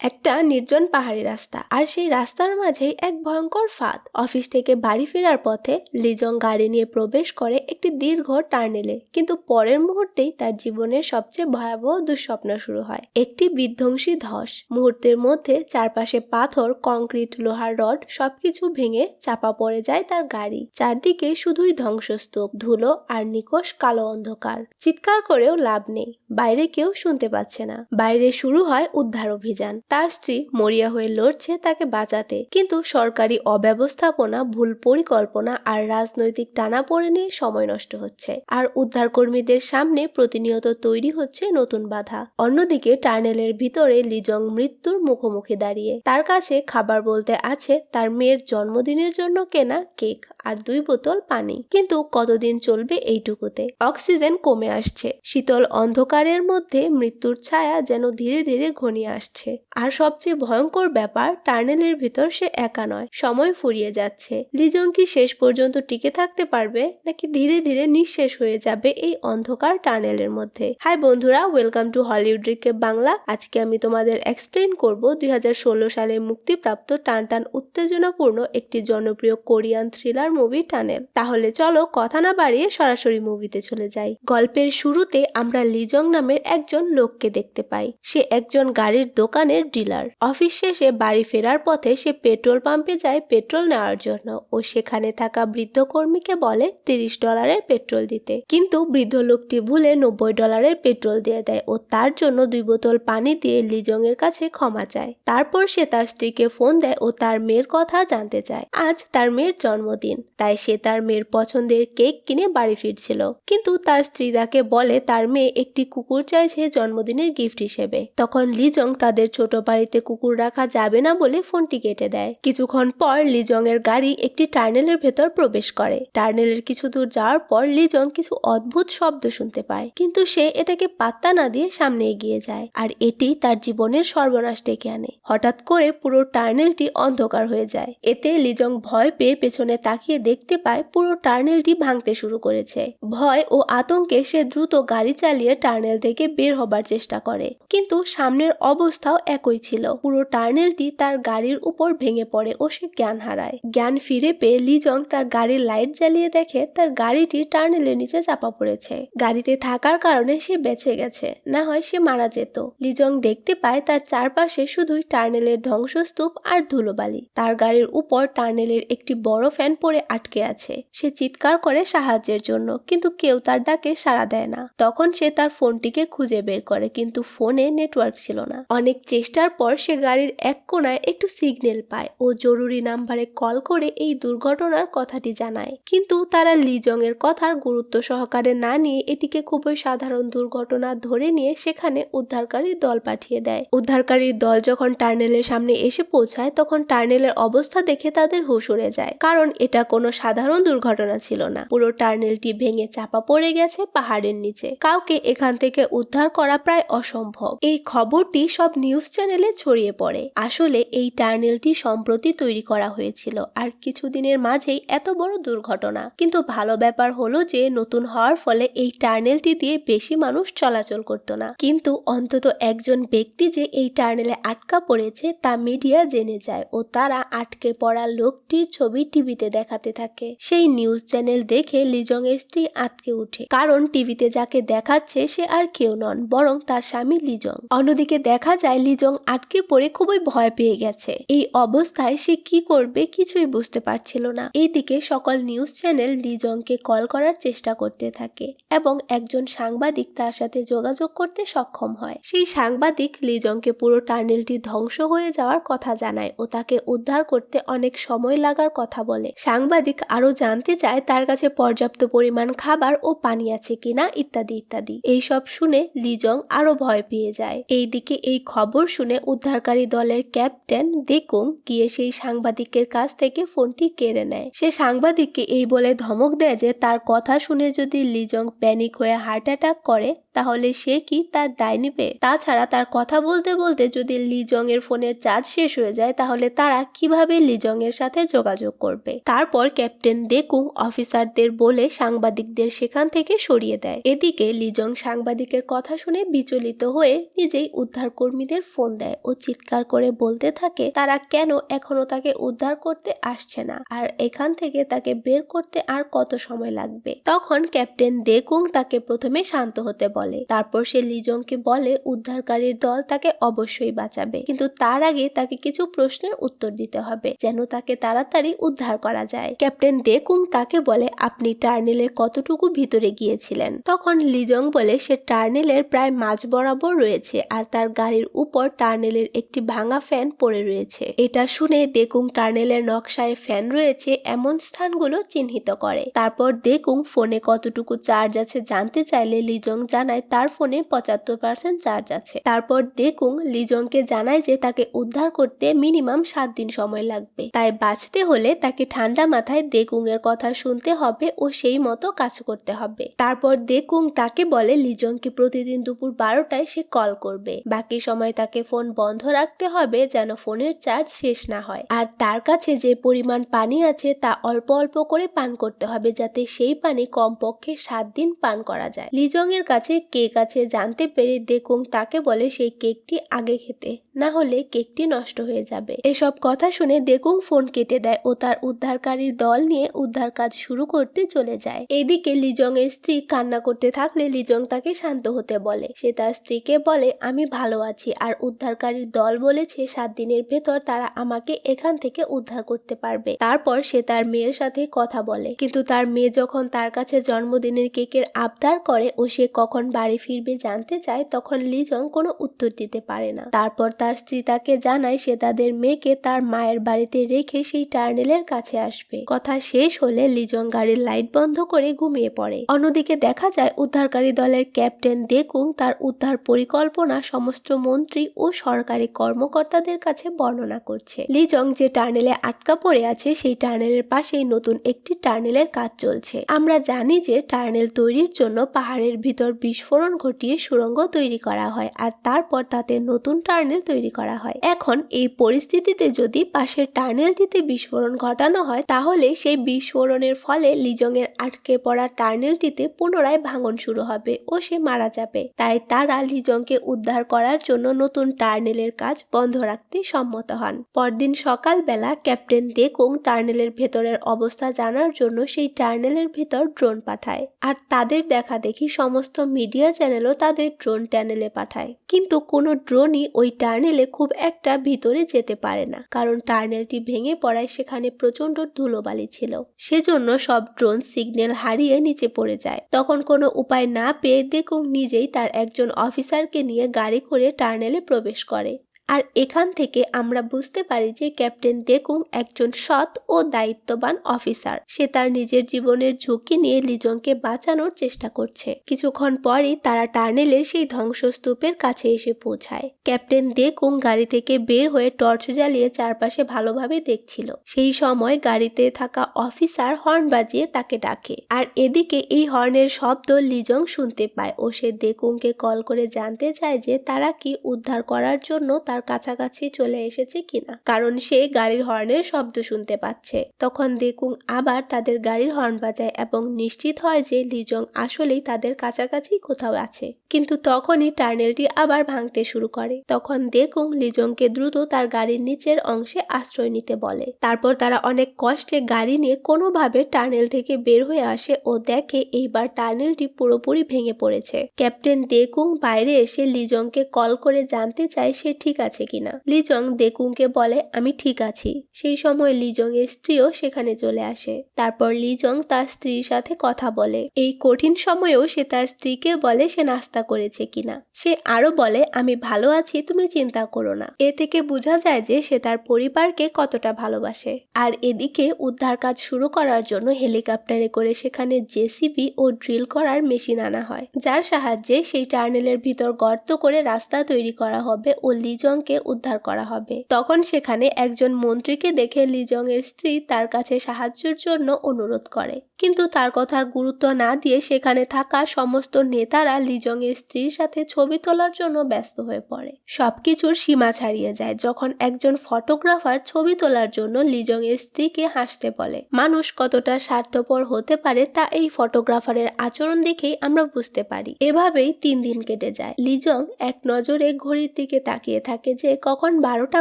একটা নির্জন পাহাড়ি রাস্তা, আর সেই রাস্তার মাঝেই এক ভয়ঙ্কর ফাঁদ। অফিস থেকে বাড়ি ফেরার পথে লিজং গাড়ি নিয়ে প্রবেশ করে একটি দীর্ঘ টার্নেলে, কিন্তু পরের মুহূর্তেই তার জীবনের সবচেয়ে ভয়াবহ দুঃস্বপ্ন শুরু হয়। একটি বিধ্বংসী ধস, মুহূর্তের মধ্যে চারপাশে পাথর, কংক্রিট, লোহার রড, সবকিছু ভেঙে চাপা পড়ে যায় তার গাড়ি। চারদিকে শুধুই ধ্বংসস্তূপ, ধুলো আর নিকশ কালো অন্ধকার। চিৎকার করেও লাভ নেই, বাইরে কেউ শুনতে পাচ্ছে না। বাইরে শুরু হয় উদ্ধার অভিযান। তার স্ত্রী মরিয়া হয়ে লড়ছে তাকে বাঁচাতে। কিন্তু সরকারি অব্যবস্থাপনা, ভুল পরিকল্পনা আর রাজনৈতিক টানাপোড়েনে সময় নষ্ট হচ্ছে। আর উদ্ধারকর্মীদের সামনে প্রতিনিয়ত তৈরি হচ্ছে নতুন বাধা। অন্যদিকে টানেলের ভিতরে লিজং মৃত্যুর মুখোমুখি দাঁড়িয়ে। তার কাছে খাবার বলতে আছে, তার মেয়ের জন্মদিনের জন্য কেনা কেক আর দুই বোতল পানি। কিন্তু কতদিন চলবে এইটুকুতে? অক্সিজেন কমে আসছে। শীতল অন্ধকারের মধ্যে মৃত্যুর ছায়া যেন ধীরে ধীরে ঘনিয়ে আসছে। আর সবচেয়ে ভয়ঙ্কর ব্যাপার, টার্নেলের ভিতর সে একা নয়, সময় ফুরিয়ে যাচ্ছে। লিজং কি শেষ পর্যন্ত টিকে থাকতে পারবে, নাকি ধীরে ধীরে নিঃশেষ হয়ে যাবে এই অন্ধকার টার্নেলের মধ্যে? হাই বন্ধুরা ওয়েলকাম টু হলিউড রিকে বাংলা। আজকে আমি তোমাদের এক্সপ্লেন করব দু হাজার ষোলো সালে মুক্তিপ্রাপ্ত টান টান উত্তেজনাপূর্ণ একটি জনপ্রিয় কোরিয়ান থ্রিলার মুভি টানেল। তাহলে চলো কথা না বাড়িয়ে সরাসরি মুভিতে চলে যাই। গল্পের শুরুতে আমরা লিজং নামের একজন লোককে দেখতে পাই। সে একজন গাড়ির দোকানের ডিলার। অফিস শেষে বাড়ি ফেরার পথে সে পেট্রোল পাম্পে যায় পেট্রোল নেওয়ার জন্য। ও সেখানে থাকা বৃদ্ধ কর্মীকে বলে তিরিশ ডলারের পেট্রোল দিতে। কিন্তু বৃদ্ধ লোকটি ভুলে নব্বই ডলারের পেট্রোল দিয়ে দেয় ও তার জন্য দুই বোতল পানি দিয়ে লিজং এর কাছে ক্ষমা চায়। তারপর সে তার স্ত্রীকে ফোন দেয় ও তার মেয়ের কথা জানতে চায়। আজ তার মেয়ের জন্মদিন। তাই সে তার মেয়ের পছন্দের কেক কিনে বাড়ি ফিরছিল। কিন্তু তার স্ত্রী তাকে বলে তার মেয়ে একটি কুকুর চাইছে জন্মদিনের গিফট হিসেবে। তখন লিজং তাদের ছোট বাড়িতে কুকুর রাখা যাবে না বলে ফোনটি কেটে দেয়। কিছুক্ষণ পর লিজং এর গাড়ি একটি টার্নেলের ভেতর প্রবেশ করে। টার্নেলের কিছু দূর যাওয়ার পর লিজং কিছু অদ্ভুত শব্দ শুনতে পায়, কিন্তু সে এটাকে পাত্তা না দিয়ে সামনে এগিয়ে যায় আর এটি তার জীবনের সর্বনাশ ডেকে আনে। হঠাৎ করে পুরো টার্নেলটি অন্ধকার হয়ে যায়। এতে লিজং ভয় পেয়ে পেছনে তাকিয়ে দেখতে পায় পুরো টার্নেলটি ভাঙতে শুরু করেছে। ভয় ও আতঙ্কে সে দ্রুত গাড়ি চালিয়ে টার্নেল থেকে বের হবার চেষ্টা করে, কিন্তু সামনের অবস্থাও একই ছিল। পুরো টার্নেলটি তার গাড়ির উপর ভেঙে পড়ে ও সে জ্ঞান হারায়। জ্ঞান ফিরে পেয়ে লিজং তার গাড়ির লাইট জ্বালিয়ে দেখে তার গাড়িটি টার্নেলের নিচে চাপা পড়েছে। গাড়িতে থাকার কারণে সে বেঁচে গেছে, না হয় সে মারা যেত। লিজং দেখতে পায় তার চারপাশে শুধুই টার্নেলের ধ্বংসস্তূপ আর ধুলোবালি। তার গাড়ির উপর টার্নেলের একটি বড় ফ্যান পরে আটকে আছে। সে চিৎকার করে সাহায্যের জন্য, কিন্তু কেউ তার ডাকে সাড়া দেয় না। তখন সে তার ফোনটিকে খুঁজে বের করে, কিন্তু ফোনে নেটওয়ার্ক ছিল না। অনেক চেষ্টার পর সে গাড়ির এক কোনায় একটু সিগন্যাল পায় ও জরুরি নাম্বারে কল করে এই দুর্ঘটনার কথাটি জানায়। কিন্তু তারা লিজং এর কথার গুরুত্ব সহকারে না নিয়ে এটিকে খুবই সাধারণ দুর্ঘটনা ধরে নিয়ে সেখানে উদ্ধারকারী দল পাঠিয়ে দেয়। উদ্ধারকারীর দল যখন টার্নেলের সামনে এসে পৌঁছায়, তখন টার্নেলের অবস্থা দেখে তাদের হুশ উড়ে যায়, কারণ এটা কোনো সাধারণ দুর্ঘটনা ছিল না। পুরো টার্নেলটি ভেঙে চাপা পড়ে গেছে পাহাড়ের নিচে। কাউকে এখান থেকে উদ্ধার করা প্রায় অসম্ভব। এই খবরটি সব নিউজ চ্যানেলে ছড়িয়ে পড়ে। আসলে এই টার্নেলটি সম্প্রতি তৈরি করা হয়েছিল আর কিছুদিনের মাঝেই এত বড় দুর্ঘটনা। কিন্তু ভালো ব্যাপার হলো যে নতুন হওয়ার ফলে এই টার্নেলটি দিয়ে বেশি মানুষ চলাচল করতো না। কিন্তু অন্তত একজন ব্যক্তি যে এই টার্নেলে আটকা পড়েছে তা মিডিয়া জেনে যায় ও তারা আটকে পড়া লোকটির ছবি টিভিতে দেখাতে থাকে। সেই নিউজ চ্যানেল দেখে লিজং এর স্ত্রী আটকে উঠে কারণ টিভিতে যাকে দেখাচ্ছে সে আর কেউ নন, বরং তার স্বামী লিজং। অন্যদিকে দেখা যায় লিজং আটকে পড়ে খুবই ভয় পেয়ে গেছে। এই অবস্থায় সে কি করবে কিছুই বুঝতে পারছিল না। এইদিকে সকল নিউজ চ্যানেল লিজংকে কল করার চেষ্টা করতে থাকে এবং একজন সাংবাদিক তার সাথে যোগাযোগ করতে সক্ষম হয়। সেই সাংবাদিক লিজংকে পুরো টার্নেলটি ধ্বংস হয়ে যাওয়ার কথা জানায় ও তাকে উদ্ধার করতে অনেক সময় লাগার কথা বলে। সাংবাদিক আরও জানতে চায় তার কাছে পর্যাপ্ত পরিমাণ খাবার ও পানি আছে কিনা ইত্যাদি ইত্যাদি। এইসব শুনে লিজং আরও ভয় পেয়ে যায়। এইদিকে এই খবর শুনে উদ্ধারকারী দলের ক্যাপ্টেন দেখুম গিয়ে সেই সাংবাদিকের কাছ থেকে ফোনটি কেড়ে নেয়। সে সাংবাদিককে এই বলে ধমক দেয় যে তার কথা শুনে যদি লিজং প্যানিক হয়ে হার্ট অ্যাটাক করে তাহলে সে কি তার দায় নিবে? তাছাড়া তার কথা বলতে বলতে যদি লিজং এর ফোনের চার্জ শেষ হয়ে যায়, তাহলে তারা কীভাবে লিজং এর সাথে যোগাযোগ করবে? তারপর ক্যাপ্টেন দেখুং অফিসারদের বলে সাংবাদিকদের সেখান থেকে সরিয়ে দেয়। এদিকে লিজং সাংবাদিকের কথা শুনে বিচলিত হয়ে নিজেই উদ্ধার কর্মীদের ফোন দেয় ও চিৎকার করে বলতে থাকে, তারা কেন এখনও তাকে উদ্ধার করতে আসছে না? আর এখান থেকে তাকে বের করতে আর কত সময় লাগবে? তখন ক্যাপ্টেন দেকুং তাকে প্রথমে শান্ত হতে বলে। তারপর সে লিজংকে বলে, উদ্ধারকারীর দল তাকে অবশ্যই বাঁচাবে। কিন্তু তার আগে তাকে কিছু প্রশ্নের উত্তর দিতে হবে, যেন তাকে তাড়াতাড়ি উদ্ধার করা যায়। ক্যাপ্টেন দেকুং তাকে বলে, আপনি টার্নেলের কতটুকু ভিতরে গিয়েছিলেন? তখন লিজং বলে, সে টার্নেলের প্রায় মাঝ বরাবর রয়েছে, আর তার গাড়ির উপর টার্নেলের একটি ভাঙা ফ্যান পড়ে রয়েছে। এটা শুনে দেকুং টার্নেলের নকশায় ফ্যান রয়েছে এমন স্থানগুলো চিহ্নিত করে। তারপর দেকুং ফোনে কতটুকু চার্জ আছে জানতে চাইলে লিজং জানায় তার ফোনে পঁচাত্তর পার্সেন্ট চার্জ আছে। তারপর দেকুং লিজংকে জানায় যে তাকে উদ্ধার করতে মিনিমাম সাত দিন সময় লাগবে। তাই বাঁচতে হলে তাকে ঠান্ডা মাথায় দেকুং এর কথা শুনতে হবে ও সেই মতো কাজ করতে হবে। তারপর দেকুং তাকে বলে লিজংকে প্রতিদিন দুপুর বারোটায় সে কল করবে। বাকি সময় তাকে ফোন বন্ধ রাখতে হবে যেন ফোনের চার্জ শেষ না হয়। আর তার কাছে যে পরিমাণ পানি আছে তা অল্প অল্প করে পান করতে হবে যাতে সেই পানি কমপক্ষে সাত দিন পান করা যায়। লিজং এর কাছে কেক আছে জানতে পেরে দেখুম তাকে বলে সেই কেকটি আগে খেতে। না হলে কেকটি নষ্ট হয়ে যাবে। এসব কথা শুনে দেখুং ফোন কেটে দেয় ও তার উদ্ধারকারীর দল নিয়ে উদ্ধার কাজ শুরু করতে চলে যায়। এদিকে লিজং এর স্ত্রী কান্না করতে থাকলে লিজং তাকে শান্ত হতে বলে। সে তার স্ত্রীকে বলে, আমি ভালো আছি। আর উদ্ধারকারীর দল বলেছে, সাত দিনের ভেতর তারা আমাকে এখান থেকে উদ্ধার করতে পারবে। তারপর সে তার মেয়ের সাথে কথা বলে। কিন্তু তার মেয়ে যখন তার কাছে জন্মদিনের কেকের আবদার করে ও সে কখন বাড়ি ফিরবে জানতে চায়, তখন লিজং কোনো উত্তর দিতে পারে না। তারপর তার স্ত্রী তাকে জানায় সে তাদের মেয়েকে তার মায়ের বাড়িতে রেখে সেই টার্নেলের কাছে আসবে। কথা শেষ হলে লিজং গাড়ির লাইট বন্ধ করে ঘুমিয়ে পড়ে। অন্যদিকে দেখা যায়, উদ্ধারকারী দলের ক্যাপ্টেন দেখুং তার উদ্ধার পরিকল্পনা সমস্ত মন্ত্রী ও সরকারি কর্মকর্তাদের কাছে বর্ণনা করছে। লিজং যে টার্নেলে আটকা পড়ে আছে, সেই টার্নেলের পাশেই নতুন একটি টার্নেলের কাজ চলছে। আমরা জানি যে টার্নেল তৈরির জন্য পাহাড়ের ভিতর বিস্ফোরণ ঘটিয়ে সুড়ঙ্গ তৈরি করা হয়, আর তারপর তাতে নতুন টার্নেল তৈরি করা হয়। এখন এই পরিস্থিতিতে যদি পাশের টার্নেলটিতে বিস্ফোরণ ঘটানো হয়, তাহলে সেই বিস্ফোরণের ফলে লিজংয়ের আটকে পড়া টার্নেলটিতে পুনরায় ভাঙন শুরু হবে ও সে মারা যাবে। তাই তারা লিজংকে উদ্ধার করার জন্য নতুন টার্নেলের কাজ বন্ধ রাখতে সম্মত হন। পরদিন সকালবেলা ক্যাপ্টেন দেখুং টার্নেলের ভেতরের অবস্থা জানার জন্য সেই টার্নেলের ভেতর ড্রোন পাঠায় আর তাদের দেখা দেখি সমস্ত মিডিয়া চ্যানেলও তাদের ড্রোন টানেলে পাঠায়। কিন্তু কোনো ড্রোনই ওই টার্নেলে খুব একটা ভিতরে যেতে পারে না, কারণ টার্নেলটি ভেঙে পড়ায় সেখানে প্রচণ্ড ধুলোবালি ছিল। সেজন্য সব ড্রোন সিগন্যাল হারিয়ে নিচে পড়ে যায়। তখন কোনো উপায় না পেয়ে দেখুক নিজেই তার একজন অফিসারকে নিয়ে গাড়ি করে টার্নেলে প্রবেশ করে। আর এখান থেকে আমরা বুঝতে পারি যে ক্যাপ্টেন দেখুং একজন সৎ ও দায়িত্ববান অফিসার। সে তার নিজের জীবনের ঝুঁকি নিয়ে লিজংকে বাঁচানোর চেষ্টা করছে। কিছুক্ষণ পরই তারা টার্নেলের সেই ধ্বংসস্তূপের কাছে এসে পৌঁছায়। ক্যাপ্টেন দেখুং গাড়ি থেকে বের হয়ে টর্চ জ্বালিয়ে চারপাশে ভালোভাবে দেখছিল। সেই সময় গাড়িতে থাকা অফিসার হর্ন বাজিয়ে তাকে ডাকে। আর এদিকে এই হর্নের শব্দ লিজং শুনতে পায় ও সে দেখুংকে কল করে জানতে চায় যে তারা কি উদ্ধার করার জন্য তার কাছাকাছি চলে এসেছে কিনা। কারণ সে গাড়ির হর্নের শব্দ শুনতে পাচ্ছে। তখন দেখুং আবার তাদের গাড়ির হর্ন বাজায় এবং নিশ্চিত হয় যে লিজং আসলেই তাদের কাছাকাছি কোথাও আছে। কিন্তু তখনই টার্নেলটি আবার ভাঙতে শুরু করে। তখন দেখুং লিজংকে দ্রুত তার গাড়ির নিচের অংশে আশ্রয় নিতে বলে। তারপর তারা অনেক কষ্টে গাড়ি নিয়ে কোনোভাবে টার্নেল থেকে বের হয়ে আসে ও দেখে এইবার টার্নেলটি পুরোপুরি ভেঙে পড়েছে। ক্যাপ্টেন দেখুং বাইরে এসে লিজংকে কল করে জানতে চায় সে ঠিক আছে কিনা। লিজং দেখুংকে বলে, আমি ঠিক আছি। সেই সময় লিজং এর স্ত্রীও সেখানে চলে আসে। তারপর লিজং তার স্ত্রীর সাথে কথা বলে। এই কঠিন সময়েও সে তার স্ত্রীকে বলে, সে নাস্তা করেছে কিনা? সে আরও বলে, আমি ভালো আছি, তুমি চিন্তা করো না। এ থেকে বোঝা যায় যে সে তার পরিবারকে কতটা ভালোবাসে। আর এদিকে উদ্ধার কাজ শুরু করার জন্য হেলিকপ্টারে করে সেখানে জেসিবি ও ড্রিল করার মেশিন আনা হয়। যার সাহায্যে সেই টার্নেলের ভিতর গর্ত করে রাস্তা তৈরি করা হবে ও লিজং লিজংকে উদ্ধার করা হবে। তখন সেখানে একজন মন্ত্রীকে দেখে লিজং এর স্ত্রী তার কাছে সাহায্যের জন্য অনুরোধ করে। কিন্তু তার কথার গুরুত্ব না দিয়ে সেখানে থাকা সমস্ত নেতারা লিজং এর স্ত্রীর সাথে ছবি তোলার জন্য ব্যস্ত হয়ে পড়ে। সবকিছুর সীমা ছাড়িয়ে যায় যখন একজন ফটোগ্রাফার ছবি তোলার জন্য লিজং এর স্ত্রীকে হাসতে বলে। মানুষ কতটা স্বার্থপর হতে পারে তা এই ফটোগ্রাফারের আচরণ দেখেই আমরা বুঝতে পারি। এভাবেই তিন দিন কেটে যায়। লিজং এক নজরে ঘড়ির দিকে তাকিয়ে থাকে যে কখন বারোটা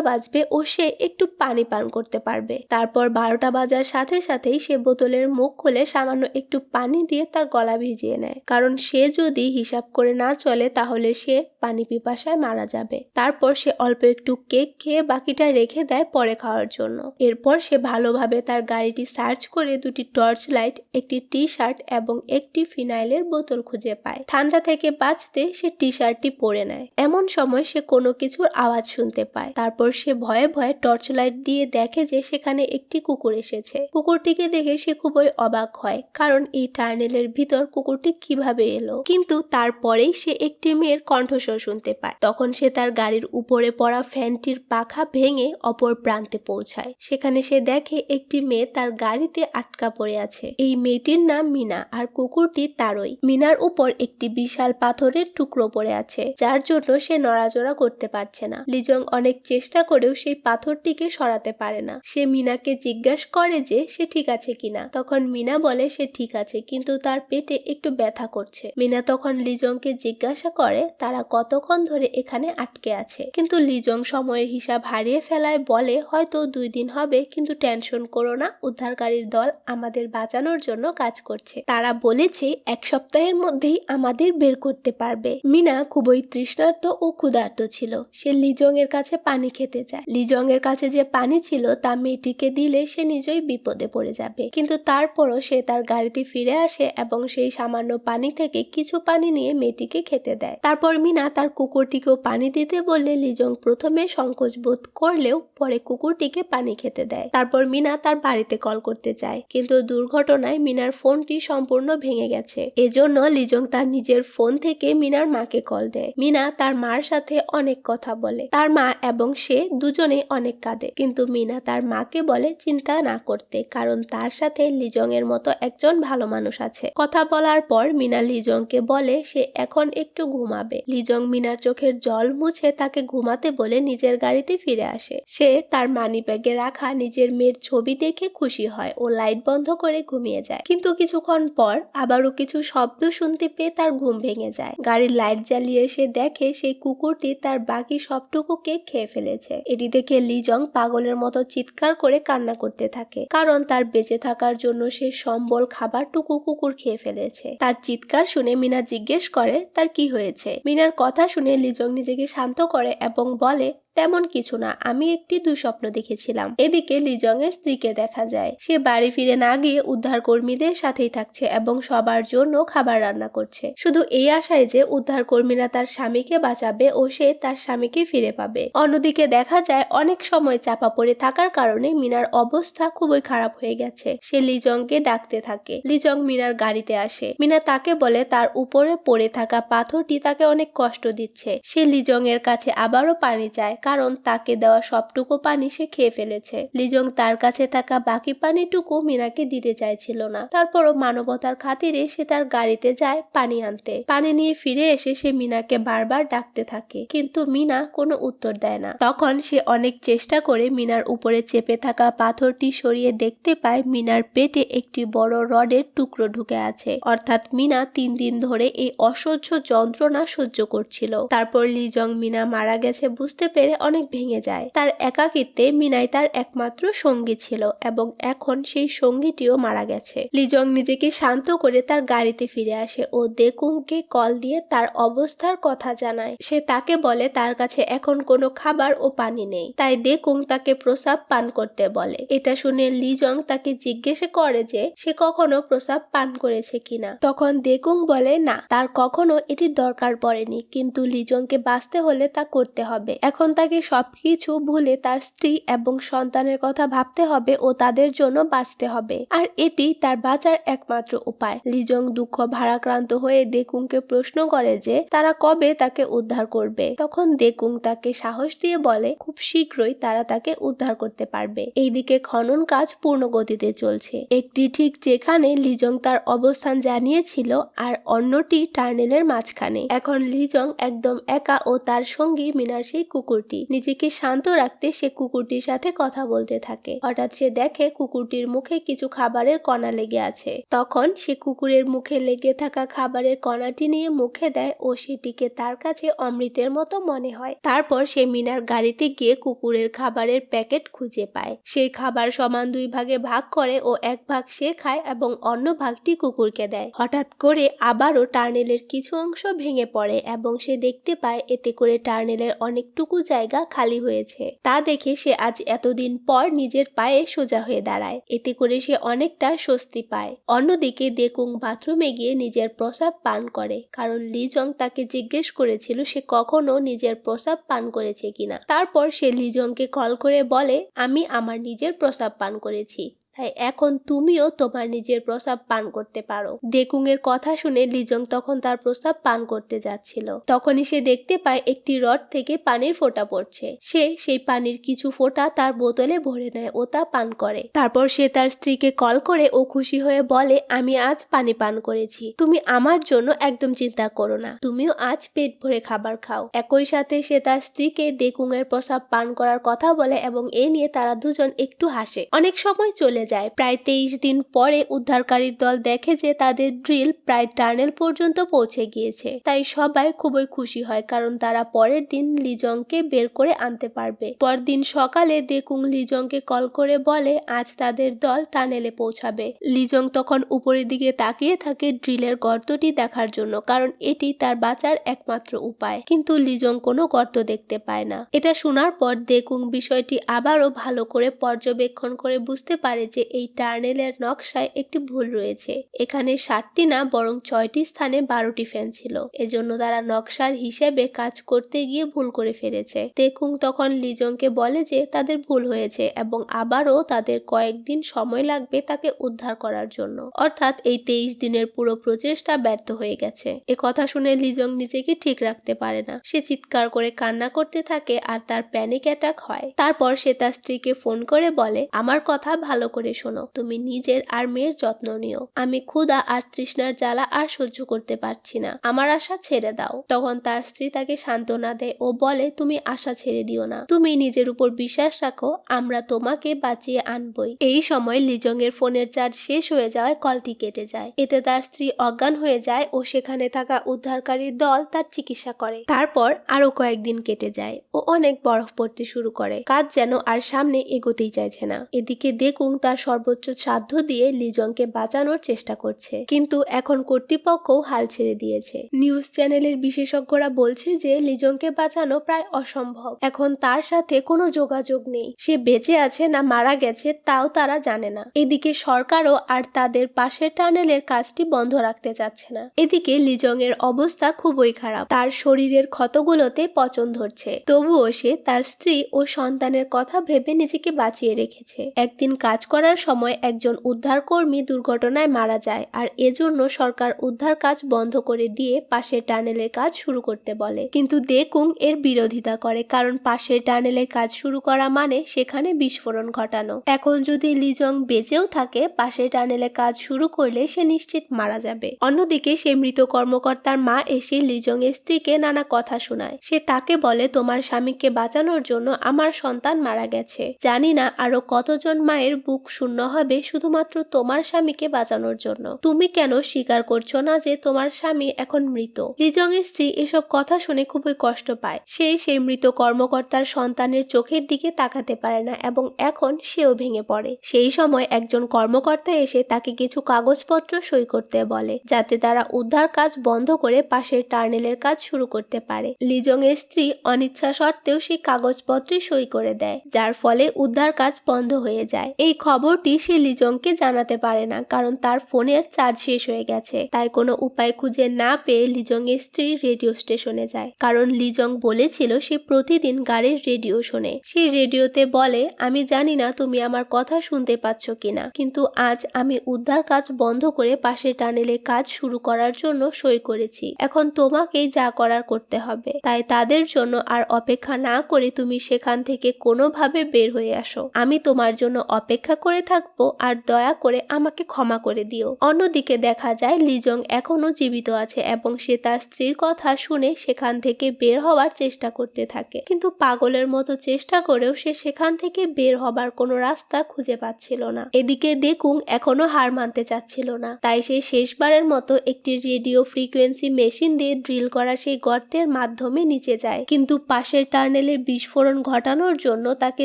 বাজবে ও সে একটু পানি পান করতে পারবে। তারপর বারোটা বাজার সাথে সাথেই সে বোতলের মুখ খুলে সামান্য একটু পানি দিয়ে তার গলা ভিজিয়ে নেয়। কারণ সে যদি হিসাব করে না চলে তাহলে সে পানি পিপাসায় মারা যাবে। তারপর সে অল্প একটু কেক খেয়ে বাকিটা রেখে দেয় পরে খাওয়ার জন্য। এরপর সে ভালোভাবে তার গাড়িটি সার্চ করে দুটি টর্চ লাইট, একটি টি শার্ট এবং একটি ফিনাইলের বোতল খুঁজে পায়। ঠান্ডা থেকে বাঁচতে সে টি শার্টটি পরে নেয়। এমন সময় সে কোনো কিছুর আওয়াজ শুনতে পায়। তারপর সে ভয়ে ভয়ে টর্চ লাইট দিয়ে দেখে যে সেখানে একটি কুকুর এসেছে। কুকুরটিকে দেখে সে খুবই অবাক হয়, কারণ এই টার্নেলের ভিতর কুকুরটি কীভাবে এলো। কিন্তু তারপরেই সে একটি মেয়ের কণ্ঠস্বর শুনতে পায়। তখন সে তার গাড়ির উপরে পড়া ফ্যানটির পাখা ভেঙে অপর প্রান্তে পৌঁছায়। সেখানে সে দেখে একটি মেয়ে তার গাড়িতে আটকা পড়ে আছে। এই মেয়েটির নাম মিনা আর কুকুরটি তারই। মিনার উপর একটি বিশাল পাথরের টুকরো পড়ে আছে, যার জন্য সে নড়াচড়া করতে পারছে না। লিজং অনেক চেষ্টা করেও সেই পাথরটিকে সরাতে পারে না। সে মিনাকে জিজ্ঞাসা করে যে সে ঠিক আছে কিনা। তখন মিনা বলে, সে ঠিক আছে, কিন্তু তার পেটে একটু ব্যথা করছে। মিনা তখন লিজংকে জিজ্ঞাসা করে, তারা কতক্ষণ ধরে এখানে আটকে আছে। কিন্তু লিজং সময়ের হিসাব হারিয়ে ফেলায় বলে, হয়তো দুই দিন হবে, কিন্তু টেনশন করো না, উদ্ধারকারীর দল আমাদের বাঁচানোর জন্য কাজ করছে। তারা বলেছে, এক সপ্তাহের মধ্যেই আমাদের বের করতে পারবে। মিনা খুবই তৃষ্ণার্ত ও ক্ষুধার্ত ছিল। সে লিজং এর কাছে পানি খেতে চায় লিজং এর কাছে যে পানি ছিল, তা মেয়েটিকে দিলে সে নিজেই বিপদে পড়ে যাবে। কিন্তু তারপরও সে তার গাড়িতে ফিরে আসে এবং সেই সামান্য পানি থেকে কিছু পানি নিয়ে মেয়েটিকে খেতে দেয়। তারপর মিনা তার কুকুরটিকেও পানি দিতে বললে লিজং প্রথমে সংকোচ বোধ করলেও পরে কুকুরটিকে পানি খেতে দেয়। তারপর মিনা তার বাড়িতে কল করতে চায় কিন্তু দুর্ঘটনায় মিনার ফোনটি সম্পূর্ণ ভেঙে গেছে। এজন্য লিজং তার নিজের ফোন থেকে মিনার মাকে কল দেয়। মিনা তার মার সাথে অনেক কথা বলে। তার মা এবং সে দুজনে অনেক কাঁদে। কিন্তু মিনা তার মাকে বলে চিন্তা না করতে, কারণ তার সাথে লিজং এর মতো একজন ভালো মানুষ আছে। কথা বলার পর মিনা লিজংকে বলে সে এখন একটু ঘুমাবে। লিজং মিনার চোখের জল মুছে তাকে ঘুমাতে বলে নিজের গাড়িতে ফিরে আসে। সে তার মানি ব্যাগে রাখা নিজের মেয়ের ছবি দেখে খুশি হয় ও লাইট বন্ধ করে ঘুমিয়ে যায়। কিন্তু কিছুক্ষণ পর আবারও কিছু শব্দ শুনতে পেয়ে তার ঘুম ভেঙে যায়। গাড়ির লাইট জ্বালিয়ে সে দেখে সেই কুকুরটি তার বাকি সবটুকুকে খেয়ে ফেলেছে। এটি দেখে লিজং পাগলের মতো চিৎকার করে কান্না করতে থাকে, কারণ তার বেঁচে থাকার জন্য সে সম্বল খাবারটুকু কুকুর খেয়ে ফেলেছে। তার চিৎকার শুনে মিনা জিজ্ঞেস করে, তার কি হয়েছে? মিনার কথা শুনে লিজং নিজেকে শান্ত করে এবং বলে তেমন কিছু না, আমি একটি দুঃস্বপ্ন দেখেছিলাম। এদিকে লিজং এর স্ত্রীকে দেখা যায়। সে বাড়ি ফিরে না গিয়ে উদ্ধার কর্মীদের সাথেই থাকছে এবং সবার জন্য খাবার রান্না করছে। শুধু এই আশায় যে উদ্ধার কর্মীরা তার স্বামীকে বাঁচাবে ও সে তার স্বামীকে ফিরে পাবে। অন্যদিকে দেখা যায়, অনেক সময় চাপা পড়ে থাকার কারণে মিনার অবস্থা খুবই খারাপ হয়ে গেছে। সে লিজংকে ডাকতে থাকে। লিজং মিনার গাড়িতে আসে। মিনা তাকে বলে, তার উপরে পড়ে থাকা পাথরটি তাকে অনেক কষ্ট দিচ্ছে। সে লিজং এর কাছে আবারও পানি চায় কারণ তাকে দেওয়া সবটুকু পানি সে খেয়ে ফেলেছে। লিজং তার কাছে থাকা বাকি পানিটুকু মিনাকে দিতে চাইছিল না। তারপরও মানবতার খাতিরে সে তার গাড়িতে যায় পানি আনতে। পানি নিয়ে ফিরে এসে সে মিনাকে বারবার ডাকতে থাকে। কিন্তু মিনা কোনো উত্তর দেয় না। তখন সে অনেক চেষ্টা করে মিনার উপরে চেপে থাকা পাথরটি সরিয়ে দেখতে পায় মিনার পেটে একটি বড় রডের টুকরো ঢুকে আছে। অর্থাৎ মিনা তিন দিন ধরে এই অসহ্য যন্ত্রণা সহ্য করছিল। তারপর লিজং মিনা মারা গেছে বুঝতে পেরে অনেক ভেঙে যায়। তার একাকিত্বে মিনাই তার একমাত্র সঙ্গী ছিল এবং এখন সেই সঙ্গীটিও মারা গেছে। লিজং নিজেকে শান্ত করে তার গাড়িতে ফিরে আসে ও দেকুংকে কল দিয়ে তার অবস্থার কথা জানায়। সে তাকে বলে, তার কাছে এখন কোনো খাবার ও পানি নেই। তাই দেকুং তাকে প্রসাব পান করতে বলে। এটা শুনে লিজং তাকে জিজ্ঞেস করে যে, সে কখনো প্রসাব পান করেছে কিনা? তখন দেকুং বলে, না, তার কখনো এটির দরকার পড়েনি। কিন্তু লিজংকে বাঁচতে হলে তা করতে হবে। এখন তা তাকে সবকিছু ভুলে তার স্ত্রী এবং সন্তানের কথা ভাবতে হবে ও তাদের জন্য বাঁচতে হবে। আর এটি তার বাঁচার একমাত্র উপায়। লিজং দুঃখ ভারাক্রান্ত হয়ে দেকুংকে প্রশ্ন করে যে, তারা কবে তাকে উদ্ধার করবে? তখন দেকুং তাকে সাহস দিয়ে বলে, খুব শীঘ্রই তারা তাকে উদ্ধার করতে পারবে। এইদিকে খনন কাজ পূর্ণ গতিতে চলছে। একটি ঠিক যেখানে লিজং তার অবস্থান জানিয়েছিল আর অন্যটি টার্নেলের মাঝখানে। এখন লিজং একদম একা ও তার সঙ্গী মিনার সেই কুকুরটি। নিজেকে শান্ত রাখতে সে কুকুরটির সাথে কথা বলতে থাকে। হঠাৎ সে দেখে কুকুরটির মুখে কিছু খাবারের কণা লেগে আছে। তখন সে কুকুরের মুখে লেগে থাকা খাবারের কণাটি নিয়ে মুখে দেয় ও সেটিকে তার কাছে অমৃতের মতো মনে হয়। তারপর সে মিনার গাড়িতে গিয়ে কুকুরের খাবারের প্যাকেট খুঁজে পায়। সেই খাবার সমান দুই ভাগে ভাগ করে ও এক ভাগ সে খায় এবং অন্য ভাগটি কুকুরকে দেয়। হঠাৎ করে আবারও টার্নেলের কিছু অংশ ভেঙে পড়ে এবং সে দেখতে পায় এতে করে টার্নেলের অনেকটুকু জায়গা খালি হয়েছে। তা দেখে সে আজ এতদিন পর নিজের পায়ে সোজা হয়ে দাঁড়ায়। এতে করে সে অনেকটা স্বস্তি পায়। অন্যদিকে দেকুং বাথরুমে গিয়ে নিজের প্রসাব পান করে। কারণ লিজং তাকে জিজ্ঞেস করেছিল সে কখনো নিজের প্রসাব পান করেছে কিনা। তারপর সে লিজংকে কল করে বলে, আমি আমার নিজের প্রসাব পান করেছি। তাই এখন তুমিও তোমার নিজের প্রসাব পান করতে পারো। দেকুং এর কথা শুনে লিজং তখন তার প্রসাব পান করতে যাচ্ছিল। তখনই সে দেখতে পায় একটি রড থেকে পানির ফোঁটা পড়ছে। সে সেই পানির কিছু ফোঁটা তার বোতলে ভরে নেয় ও তা পান করে। তারপর সে তার স্ত্রীকে কল করে ও খুশি হয়ে বলে, আমি আজ পানি পান করেছি। তুমি আমার জন্য একদম চিন্তা করো না। তুমিও আজ পেট ভরে খাবার খাও। একই সাথে সে তার স্ত্রীকে দেকুং এর প্রসাব পান করার কথা বলে এবং এ নিয়ে তারা দুজন একটু হাসে। অনেক সময় চলে যায়। প্রায় তেইশ দিন পরে উদ্ধারকারীর দল দেখে যে তাদের ড্রিল প্রায় টার্নেল পর্যন্ত পৌঁছে গিয়েছে। তাই সবাই খুবই খুশি হয়, কারণ তারা পরের দিন লিজংকে বের করে আনতে পারবে। পরদিন সকালে দেকুং লিজংকে কল করে বলে, আজ তাদের দল টানেলে পৌঁছাবে। লিজং তখন উপরের দিকে তাকিয়ে থাকে ড্রিলের গর্তটি দেখার জন্য, কারণ এটি তার বাঁচার একমাত্র উপায়। কিন্তু লিজং কোনো গর্ত দেখতে পায় না। এটা শোনার পর দেকুং বিষয়টি আবারও ভালো করে পর্যবেক্ষণ করে বুঝতে পারে যে এই টার্নেলের নকশায় একটি ভুল রয়েছে। এখানে ষাটটি না, বরং ছয়টি স্থানে বারোটি ফ্যান ছিল। এজন্য তারা নকশার হিসেবে কাজ করতে গিয়ে ভুল করে ফেলেছে। তেকুং তখন লিজংকে বলে যে তাদের ভুল হয়েছে এবং আবারও তাদের কয়েকদিন সময় লাগবে তাকে উদ্ধার করার জন্য। অর্থাৎ এই তেইশ দিনের পুরো প্রচেষ্টা ব্যর্থ হয়ে গেছে। এ কথা শুনে লিজং নিজেকে ঠিক রাখতে পারে না। সে চিৎকার করে কান্না করতে থাকে আর তার প্যানিক অ্যাটাক হয়। তারপর সে তার স্ত্রীকে ফোন করে বলে, আমার কথা ভালো করে শোনো, তুমি নিজের আর মেয়ের যত্ন নিও। আমি ক্ষুধা আর তৃষ্ণার জ্বালা আর সহ্য করতে পারছি না। আমার আশা ছেড়ে দাও। তখন তার স্ত্রী তাকে সান্ত্বনা দেয় ও বলে, তুমি আশা ছেড়ে দিও না। তুমি নিজের উপর বিশ্বাস রাখো, আমরা তোমাকে বাঁচিয়ে আনবই। এই সময় লিজং এর ফোনের চার্জ শেষ হয়ে যাওয়ায় কলটি কেটে যায়। এতে তার স্ত্রী অজ্ঞান হয়ে যায় ও সেখানে থাকা উদ্ধারকারী দল তার চিকিৎসা করে। তারপর আরও কয়েকদিন কেটে যায় ও অনেক বরফ পড়তে শুরু করে। কাজ যেন আর সামনে এগোতেই চাইছে না। এদিকে দেখুন তার সর্বোচ্চ সাধ্য দিয়ে লিজংকে বাঁচানোর চেষ্টা করছে। কিন্তু এখন কর্তৃপক্ষও হাল ছেড়ে দিয়েছে। নিউজ চ্যানেলের বিশেষজ্ঞরা বলছে যে লিজংকে বাঁচানো প্রায় অসম্ভব। এখন তার সাথে কোনো যোগাযোগ নেই। সে বেঁচে আছে না মারা গেছে তাও তারা জানে না। এদিকে সরকারও আর তাদের পাশের টানেলের কাজটি বন্ধ রাখতে চাচ্ছে না। এদিকে লিজং এর অবস্থা খুবই খারাপ। তার শরীরের ক্ষতগুলোতে পচন ধরছে। তবুও সে তার স্ত্রী ও সন্তানের কথা ভেবে নিজেকে বাঁচিয়ে রেখেছে। একদিন কাজ করার সময় একজন উদ্ধারকর্মী দুর্ঘটনায় মারা যায় আর এজন্য সরকার উদ্ধার কাজ বন্ধ করে দিয়ে পাশের টানেলের কাজ শুরু করতে বলে। কিন্তু দেকুং এর বিরোধিতা করে, কারণ পাশের টানেলের কাজ শুরু করা মানে সেখানে বিস্ফোরণ ঘটানো। এখন যদি লিজং বেঁচেও থাকে, পাশের টানেলে কাজ শুরু করলে সে নিশ্চিত মারা যাবে। অন্যদিকে সে মৃত কর্মকর্তার মা এসে লিজং এর স্ত্রীকে নানা কথা শোনায়। সে তাকে বলে, তোমার স্বামীকে বাঁচানোর জন্য আমার সন্তান মারা গেছে। জানি না আরও কতজন মায়ের বুক শূন্য হবে শুধুমাত্র তোমার স্বামীকে বাঁচানোর জন্য। তুমি কেন স্বীকার করছ না যে তোমার স্বামী এখন মৃত? লিজং এর স্ত্রী এসব কথা শুনে খুবই কষ্ট পায়। সে সেই মৃত কর্মকর্তার সন্তানের চোখের দিকে তাকাতে পারে না এবং এখন সেও ভেঙে পড়ে। সেই সময় একজন কর্মকর্তা এসে তাকে কিছু কাগজপত্র সই করতে বলে, যাতে তারা উদ্ধার কাজ বন্ধ করে পাশের টার্নেলের কাজ শুরু করতে পারে। লিজং এর স্ত্রী অনিচ্ছা সত্ত্বেও সেই কাগজপত্রে সই করে দেয়, যার ফলে উদ্ধার কাজ বন্ধ হয়ে যায়। এই খবর খবরটি সে লিজংকে জানাতে পারে না, কারণ তার ফোনের চার্জ শেষ হয়ে গেছে। তাই কোনো উপায় খুঁজে না পেয়ে লিজংয়ের স্ত্রী রেডিও স্টেশনে যায়। কারণ লিজং বলেছিল সে প্রতিদিন গাড়ির রেডিও শোনে। সেই রেডিওতে বলে, আমি জানি না তুমি আমার কথা শুনতে পাচ্ছ কিনা, কিন্তু আজ আমি উদ্ধার কাজ বন্ধ করে পাশের টানেলে কাজ শুরু করার জন্য সই করেছি। এখন তোমাকেই যা করার করতে হবে। তাই তাদের জন্য আর অপেক্ষা না করে তুমি সেখান থেকে কোনোভাবে বের হয়ে আসো। আমি তোমার জন্য অপেক্ষা করে থাকব আর দয়া করে আমাকে ক্ষমা করে দিও। অন্যদিকে দেখা যায়, লিজং এখনও জীবিত আছে এবং সে তার স্ত্রীর কথা শুনে সেখান থেকে বের হওয়ার চেষ্টা করতে থাকে। কিন্তু পাগলের মতো চেষ্টা করেও সে সেখান থেকে বের হবার কোনো রাস্তা খুঁজে পাচ্ছিল না। এদিকে দেখুং এখনও হার মানতে চাচ্ছিল না। তাই সে শেষবারের মতো একটি রেডিও ফ্রিকোয়েন্সি মেশিন দিয়ে ড্রিল করা সেই গর্তের মাধ্যমে নিচে যায়। কিন্তু পাশের টার্নেলের বিস্ফোরণ ঘটানোর জন্য তাকে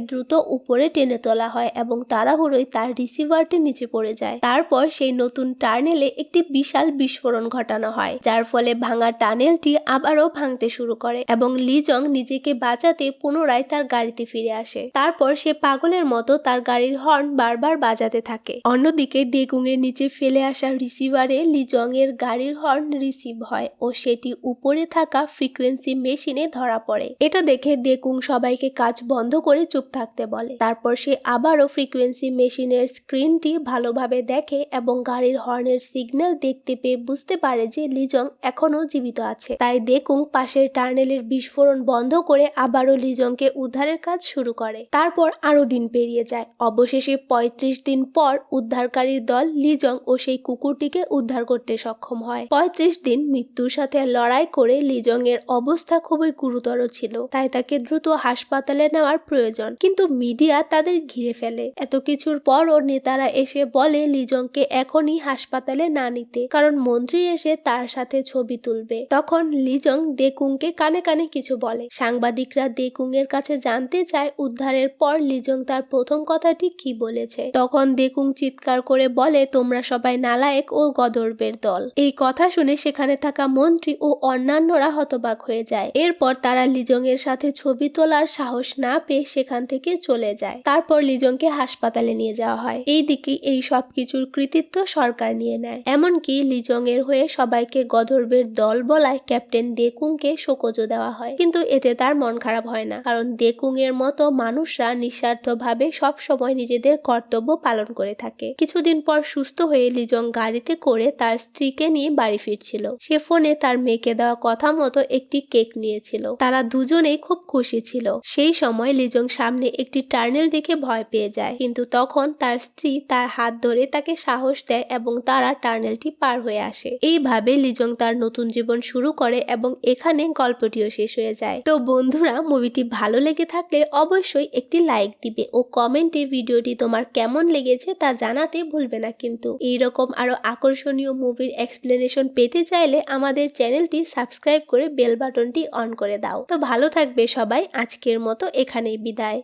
দ্রুত উপরে টেনে তোলা হয় এবং তাড়াহুড়োই তার রিসিভারটি নিচে পড়ে যায়। তারপর সেই নতুন টার্নেলে একটি বিশাল বিস্ফোরণ ঘটানো হয়, যার ফলে ভাঙা টানেলটি আবারও ভাঙতে শুরু করে এবং লিজং নিজেকে বাঁচাতে পুনরায় তার গাড়িতে ফিরে আসে। তারপর সে পাগলের মতো তার গাড়ির হর্ন বারবার বাজাতে থাকে। অন্যদিকে দেগুং এর নিচে ফেলে আসা রিসিভারে লিজং এর গাড়ির হর্ন রিসিভ হয় ও সেটি উপরে থাকা ফ্রিকোয়েন্সি মেশিনে ধরা পড়ে। এটা দেখে দেকুং সবাইকে কাজ বন্ধ করে চুপ থাকতে বলে। তারপর সে আবারও ফ্রিকোয়েন্সি মেশিনের স্ক্রিনটি ভালোভাবে দেখে এবং গাড়ির হর্নের সিগন্যাল দেখতে পেয়ে বুঝতে পারে যে লিজং এখনও জীবিত আছে। তাই দেকুং পাশের টার্নেলের বিস্ফোরণ বন্ধ করে আবারও লিজংকে উদ্ধারের কাজ শুরু করে। তারপর আরও দিন পেরিয়ে যায়। অবশেষে পঁয়ত্রিশ দিন পর উদ্ধারকারীর দল লিজং ও সেই কুকুরটিকে উদ্ধার করতে সক্ষম হয়। পঁয়ত্রিশ দিন মৃত্যুর সাথে লড়াই করে লিজং এর অবস্থা খুবই গুরুতর ছিল। তাই তাকে দ্রুত হাসপাতালে নেওয়ার প্রয়োজন। কিন্তু মিডিয়া তাদের ঘিরে ফেলে। এত কিছুর পরও নেতারা এসে বলে, লিজংকে এখনই হাসপাতালে না নিতে। কারণ মন্ত্রী এসে তার সাথে ছবি তুলবে তখন লিজং দেকুংকে কানে কানে কিছু বলে। সাংবাদিকরা দেকুং এর কাছে জানতে চায়, উদ্ধারের পর লিজং তার প্রথম কথাটি কি বলেছে। তখন দেকুং চিৎকার করে বলে, তোমরা সবাই নালায়েক ও গদর্বের দল এই কথা শুনে সেখানে থাকা মন্ত্রী ও অন্যান্যরা হতবাক হয়ে যায়। এরপর তারা লিজং এর সাথে ছবি তোলার সাহস না পেয়ে সেখান থেকে চলে যায়। তারপর লিজংকে হাসপাতালে নিয়ে যাওয়া হয়। এইদিকে এই সব কিছুর কৃতিত্ব সরকার নিয়ে নেয়। এমনকি লিজং এর হয়ে সবাইকে গধর্বের দল বলায় ক্যাপ্টেন দেকুংকে শোকজও দেওয়া হয়। কিন্তু এতে তার মন খারাপ হয় না। কারণ দেকুং এর মতো মানুষরা নিঃস্বার্থভাবে সব সময় নিজেদের কর্তব্য পালন করে থাকে। কিছুদিন পর সুস্থ হয়ে লিজং গাড়িতে করে তার স্ত্রীকে নিয়ে বাড়ি ফিরছিল। সে ফোনে তার মেয়েকে দেওয়া কথা মতো একটি কেক নিয়েছিল। তারা দুজনেই খুব খুশি ছিল। সেই সময় লিজং সামনে একটি টার্নেল দেখে ভয় পেয়ে যায়। কিন্তু তখন তার স্ত্রী তার হাত ধরে তাকে সাহস দেয় এবং তারা টার্নেলটি পার হয়ে আসে। এইভাবে লিজং তার নতুন জীবন শুরু করে এবং এখানে গল্পটিও শেষ হয়ে যায়। তো বন্ধুরা, মুভিটি ভালো লেগে থাকলে অবশ্যই একটি লাইক দিবে ও কমেন্টে ভিডিওটি তোমার কেমন লেগেছে তা জানাতে ভুলবে না কিন্তু। এইরকম আরও আকর্ষণীয় মুভির এক্সপ্লেনেশন পেতে চাইলে আমাদের চ্যানেলটি সাবস্ক্রাইব করে বেল বাটনটি অন করে দাও। তো ভালো থাকবে সবাই, আজকের মতো এখানেই বিদায়।